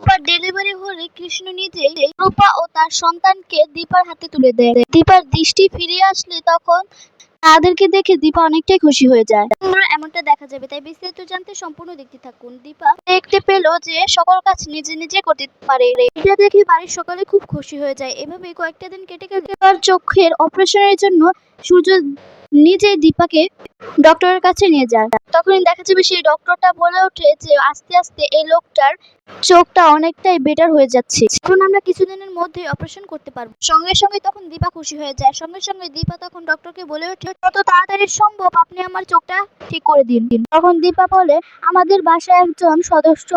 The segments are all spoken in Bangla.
রূপার ডেলিভারি হলে কৃষ্ণ নিজেই রূপা ও তার সন্তানকে দীপার হাতে তুলে দেয়। দীপার দৃষ্টি ফিরে আসলে তখন তাদেরকে দেখে দীপা অনেকটাই খুশি হয়ে যায়। এমনটা দেখা যাবে। তাই বিস্তারিত জানতে সম্পূর্ণ দেখতে থাকুন। দীপা দেখতে পেল যে সকল কাজ নিজে নিজে করতে পারে। এটা দেখে বাড়ির সকলে খুব খুশি হয়ে যায়। এভাবে কয়েকটা দিন কেটে গেলে চোখের অপারেশনের জন্য সূর্য নিজেই দীপাকে ডক্টরের কাছে নিয়ে যায়। তখনই দেখা যাবে সেই ডক্টরটা বলে ওঠে যে, আস্তে আস্তে এই লোকটার চোখটা অনেকটাই বেটার হয়ে যাচ্ছে। এখন আমরা কিছুদিনের মধ্যে অপারেশন করতে পারব। সঙ্গে সঙ্গে তখন দীপা খুশি হয়ে যায়। সঙ্গে সঙ্গে দীপা তখন ডক্টরকে বলে ওঠে, যত তাড়াতাড়ি সম্ভব আপনি আমার চোখটা ঠিক করে দিন। তখন দীপা বলে, আমাদের বাসায় একজন সদস্য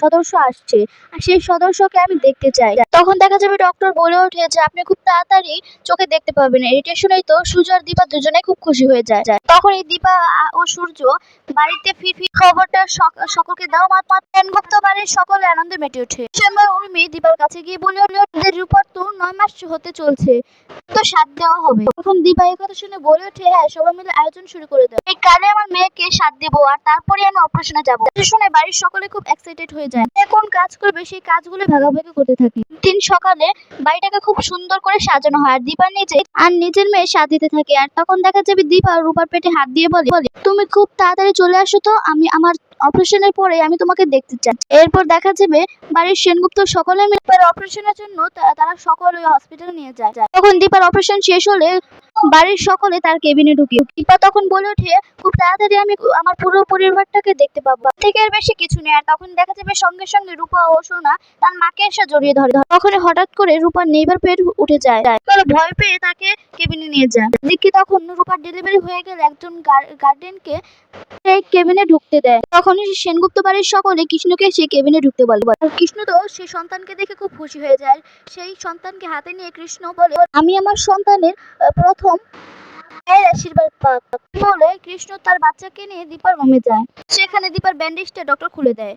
সদস্য আসছে। আর সেই সদস্যকে আমি দেখতে চাই। তখন দেখা যাবে ডক্টর বলে ওঠে যে, আপনি খুব তাড়াতাড়ি চোখে দেখতে পাবেন। এটা শুনেই তো আর দীপা দুজনে খুব খুশি হয়ে যায়। তখন এই দীপা ও সূর্য বাড়িতে ফির ফির খবরটা সক- সকলকে দাও মাত মাত বাড়ির সকলে আনন্দে মেটে ওঠে। সময় উর্মি দীপার কাছে গিয়ে বলে উঠল রূপার তো মাস হতে চলছে তো সাত দেওয়া হবে। এই কথা শুনে বলে ওঠে হ্যাঁ সবাই মিলে আয়োজন শুরু করে দাও। এই কালে আমার মেয়েকে সাত দেবো আর তারপরে আমি অপারেশনে শুনে বাড়ির সকলে খুব এক্সাইটেড হয়ে যায়। কাজ করবে সেই কাজগুলো ভাগাভাগি করতে সকালে বাড়িটাকে খুব সুন্দর করে সাজানো হয়। আর দীপা নিজে আর নিজের মেয়ে সাথ দিতে থাকে। আর তখন দেখা যাবে দীপা রূপার পেটে হাত দিয়ে বলে, তুমি খুব তাড়াতাড়ি চলে আসো তো আমি আমার অপারেশনের পরে আমি তোমাকে দেখতে চাই। এরপর দেখা যাবে বাড়ির সেনগুপ্ত সকলে মিলে অপারেশনের জন্য তারা সকলে হসপিটালে নিয়ে যায়। তখন দীপার অপারেশন শেষ হলে বাড়ির সকলে তার কেবিনে ঢুকে দীপা তখন বলে ওঠে, খুব তাড়াতাড়ি আমি আমার পুরো পরিবারটাকে দেখতে পাবো। থেকে আর বেশি কিছু নেই। আর তখন দেখা যাবে সঙ্গে সঙ্গে রূপা ও সোনা তার মাকে এসে জড়িয়ে ধরে। তখন হঠাৎ করে রূপার নেইবার পেট উঠে যায়। তারা ভয় পেয়ে তাকে কেবিনে নিয়ে যায়। দিকে তখন রূপার ডেলিভারি হয়ে গেলে একজন গার্ডেনকে সেই কেবিনে ঢুকতে দেয়। তখনই সেনগুপ্ত বাড়ির সকলে কৃষ্ণকে সে কেবিনে ঢুকতে বলে। কৃষ্ণ তো সেই সন্তানকে দেখে খুব খুশি হয়ে যায়। সেই সন্তানকে হাতে নিয়ে কৃষ্ণ বলে, আমি আমার সন্তানের প্রথম মায়ের আশীর্বাদ বলে কৃষ্ণ তার বাচ্চাকে নিয়ে দীপার রুমে যায়। সেখানে দীপার ব্যান্ডেজটা ডক্টর খুলে দেয়।